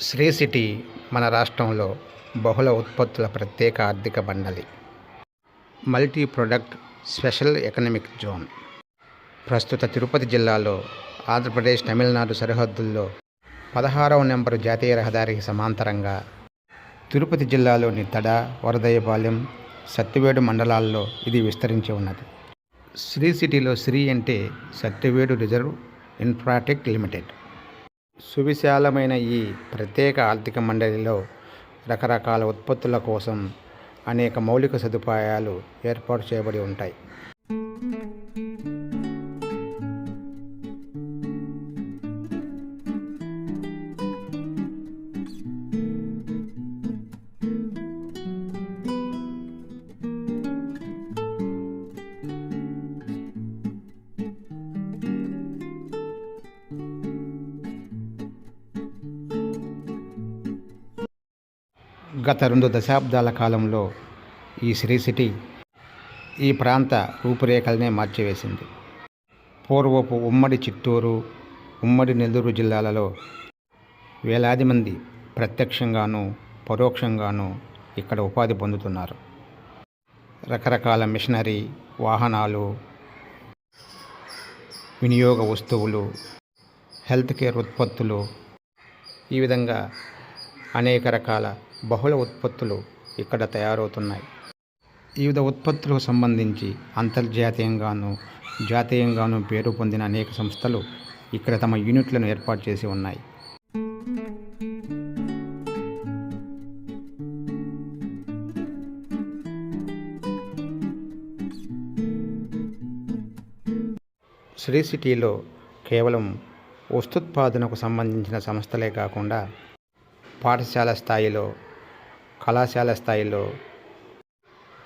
Shri city మన రాష్ట్రంలో బహుళ ఉత్పత్తుల ప్రత్యేక ఆర్థిక మండలి. Multi product special economic zone. ప్రస్తుత తిరుపతి జిల్లాలో ఆంధ్రప్రదేశ్ తమిళనాడు సరిహద్దుల్లో పదహారవ నెంబరు జాతీయ రహదారికి సమాంతరంగా తిరుపతి జిల్లాలోని తడ వరదయపాలెం సత్యవేడు మండలాల్లో ఇది విస్తరించి ఉన్నది. శ్రీ సిటీలో శ్రీ అంటే సత్యవేడు రిజర్వ్ ఇన్ఫ్రాటెక్ లిమిటెడ్. సువిశాలమైన ఈ ప్రత్యేక ఆర్థిక మండలిలో రకరకాల ఉత్పత్తుల కోసం అనేక మౌలిక సదుపాయాలు ఏర్పాటు చేయబడి ఉంటాయి. గత రెండు దశాబ్దాల కాలంలో ఈ శ్రీ సిటీ ఈ ప్రాంత రూపురేఖలనే మార్చివేసింది. పూర్వపు ఉమ్మడి చిత్తూరు ఉమ్మడి నెల్లూరు జిల్లాలలో వేలాది మంది ప్రత్యక్షంగానూ పరోక్షంగానూ ఇక్కడ ఉపాధి పొందుతున్నారు. రకరకాల మిషనరీ వాహనాలు వినియోగ వస్తువులు హెల్త్ కేర్ ఉత్పత్తులు ఈ విధంగా అనేక రకాల బహుళ ఉత్పత్తులు ఇక్కడ తయారవుతున్నాయి. వివిధ ఉత్పత్తులకు సంబంధించి అంతర్జాతీయంగాను జాతీయంగాను పేరు పొందిన అనేక సంస్థలు ఇక్కడ తమ యూనిట్లను ఏర్పాటు చేసి ఉన్నాయి. శ్రీ సిటీలో కేవలం వస్తుత్పాదనకు సంబంధించిన సంస్థలే కాకుండా పాఠశాల స్థాయిలో కళాశాల స్థాయిలో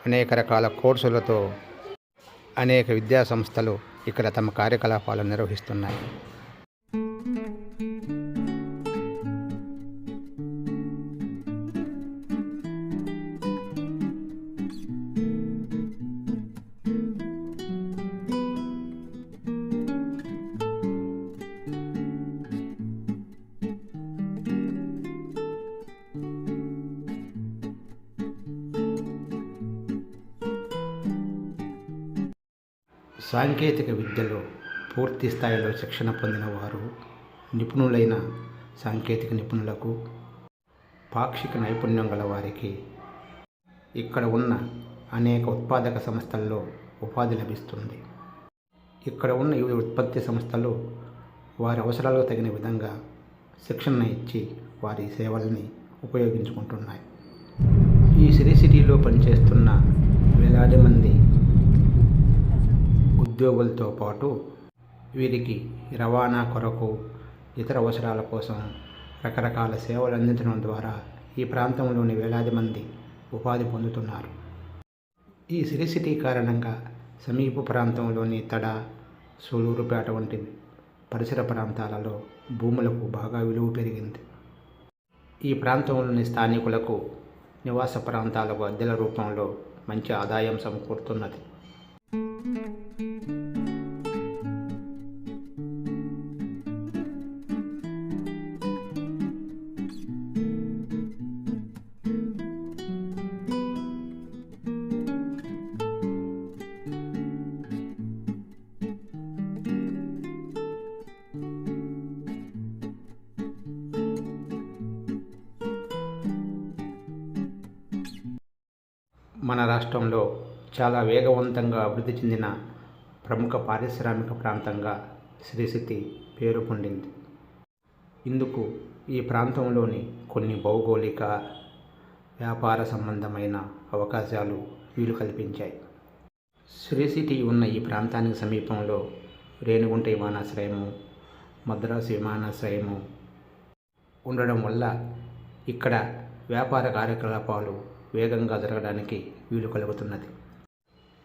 అనేక రకాల కోర్సులతో అనేక విద్యా సంస్థలు ఇక్కడ తమ కార్యకలాపాలు నిర్వహిస్తున్నాయి. సాంకేతిక విద్యలో పూర్తి స్థాయిలో శిక్షణ పొందిన వారు నిపుణులైన సాంకేతిక నిపుణులకు పాక్షిక నైపుణ్యం గల వారికి ఇక్కడ ఉన్న అనేక ఉత్పాదక సంస్థల్లో ఉపాధి లభిస్తుంది. ఇక్కడ ఉన్న వివిధ ఉత్పత్తి సంస్థలు వారి అవసరాలకు తగిన విధంగా శిక్షణ ఇచ్చి వారి సేవల్ని ఉపయోగించుకుంటున్నాయి. ఈ సిరి సిటీలో పనిచేస్తున్న వేలాది మంది ఉద్యోగులతో పాటు వీరికి రవాణా కొరకు ఇతర అవసరాల కోసం రకరకాల సేవలు అందించడం ద్వారా ఈ ప్రాంతంలోని వేలాది మంది ఉపాధి పొందుతున్నారు. ఈ సిరి సిటీ కారణంగా సమీప ప్రాంతంలోని తడ సూలూరుపేట వంటి పరిసర ప్రాంతాలలో భూములకు బాగా విలువ పెరిగింది. ఈ ప్రాంతంలోని స్థానికులకు నివాస ప్రాంతాలకు అద్దెల రూపంలో మంచి ఆదాయం సమకూరుతున్నది. మన రాష్ట్రంలో చాలా వేగవంతంగా అభివృద్ధి చెందిన ప్రముఖ పారిశ్రామిక ప్రాంతంగా శ్రీ సిటీ పేరు పొందింది. ఇందుకు ఈ ప్రాంతంలోని కొన్ని భౌగోళిక వ్యాపార సంబంధమైన అవకాశాలు వీలు కల్పించాయి. శ్రీ సిటీ ఉన్న ఈ ప్రాంతానికి సమీపంలో రేణిగుంట విమానాశ్రయము మద్రాసు విమానాశ్రయము ఉండడం వల్ల ఇక్కడ వ్యాపార కార్యకలాపాలు వేగంగా జరగడానికి వీలు కలుగుతున్నది.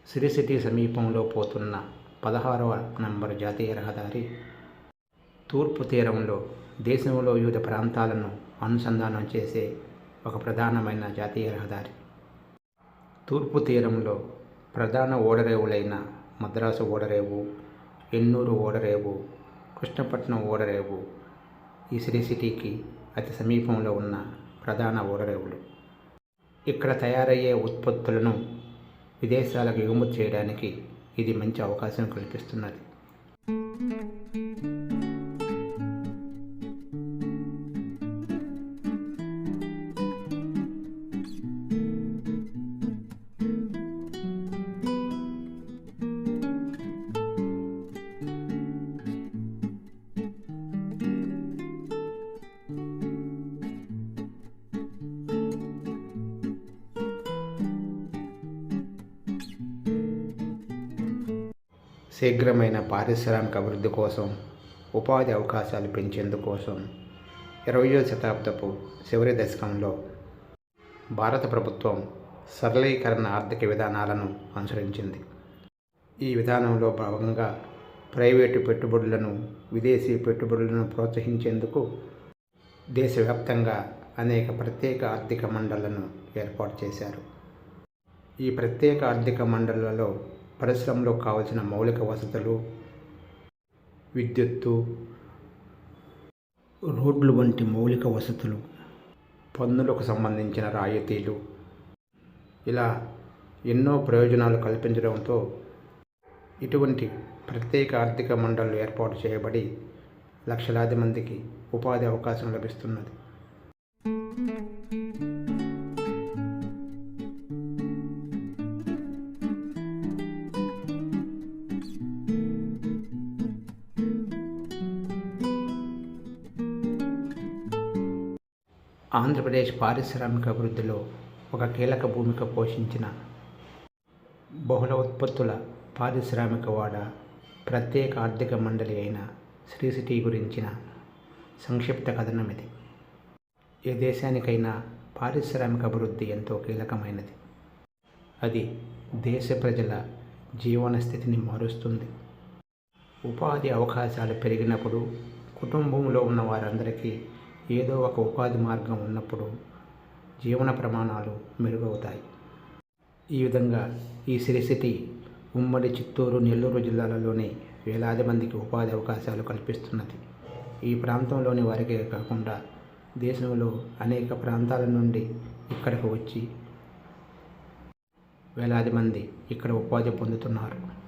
సిరి సిటీ సమీపంలో పోతున్న పదహారవ నంబర్ జాతీయ రహదారి తూర్పు తీరంలో దేశంలో వివిధ ప్రాంతాలను అనుసంధానం చేసే ఒక ప్రధానమైన జాతీయ రహదారి. తూర్పు తీరంలో ప్రధాన ఓడరేవులైన మద్రాసు ఓడరేవు ఎన్నూరు ఓడరేవు కృష్ణపట్నం ఓడరేవు ఈ శ్రీ సిటీకి అతి సమీపంలో ఉన్న ప్రధాన ఓడరేవులు. ఇక్కడ తయారయ్యే ఉత్పత్తులను విదేశాలకు ఎగుమతి చేయడానికి ఇది మంచి అవకాశం కల్పిస్తున్నది. శీఘ్రమైన పారిశ్రామిక అభివృద్ధి కోసం ఉపాధి అవకాశాలు పెంచేందుకోసం ఇరవయో శతాబ్దపు చివరి దశకంలో భారత ప్రభుత్వం సరళీకరణ ఆర్థిక విధానాలను అనుసరించింది. ఈ విధానంలో భాగంగా ప్రైవేటు పెట్టుబడులను విదేశీ పెట్టుబడులను ప్రోత్సహించేందుకు దేశవ్యాప్తంగా అనేక ప్రత్యేక ఆర్థిక మండళ్ళను ఏర్పాటు చేశారు. ఈ ప్రత్యేక ఆర్థిక మండళ్ళలో పరిశ్రమలో కావలసిన మౌలిక వసతులు విద్యుత్తు రోడ్లు వంటి మౌలిక వసతులు పన్నులకు సంబంధించిన రాయితీలు. ఇలా ఎన్నో ప్రయోజనాలు కల్పించడంతో ఇటువంటి ప్రత్యేక ఆర్థిక మండళ్ళు ఏర్పాటు చేయబడి లక్షలాది మందికి ఉపాధి అవకాశం లభిస్తున్నది. ఆంధ్రప్రదేశ్ పారిశ్రామిక అభివృద్ధిలో ఒక కీలక భూమిక పోషించిన బహుళ ఉత్పత్తుల పారిశ్రామిక వాడ ప్రత్యేక ఆర్థిక మండలి అయిన శ్రీ సిటీ గురించిన సంక్షిప్త కథనం ఇది. ఏ దేశానికైనా పారిశ్రామిక అభివృద్ధి ఎంతో కీలకమైనది. అది దేశ ప్రజల జీవన స్థితిని మారుస్తుంది. ఉపాధి అవకాశాలు పెరిగినప్పుడు కుటుంబంలో ఉన్న వారందరికీ ఏదో ఒక ఉపాధి మార్గం ఉన్నప్పుడు జీవన ప్రమాణాలు మెరుగవుతాయి. ఈ విధంగా ఈ సిరి సిటీ ఉమ్మడి చిత్తూరు నెల్లూరు జిల్లాలలోని వేలాది మందికి ఉపాధి అవకాశాలు కల్పిస్తున్నది. ఈ ప్రాంతంలోని వారికే కాకుండా దేశంలో అనేక ప్రాంతాల నుండి ఇక్కడికి వచ్చి వేలాది మంది ఇక్కడ ఉపాధి పొందుతున్నారు.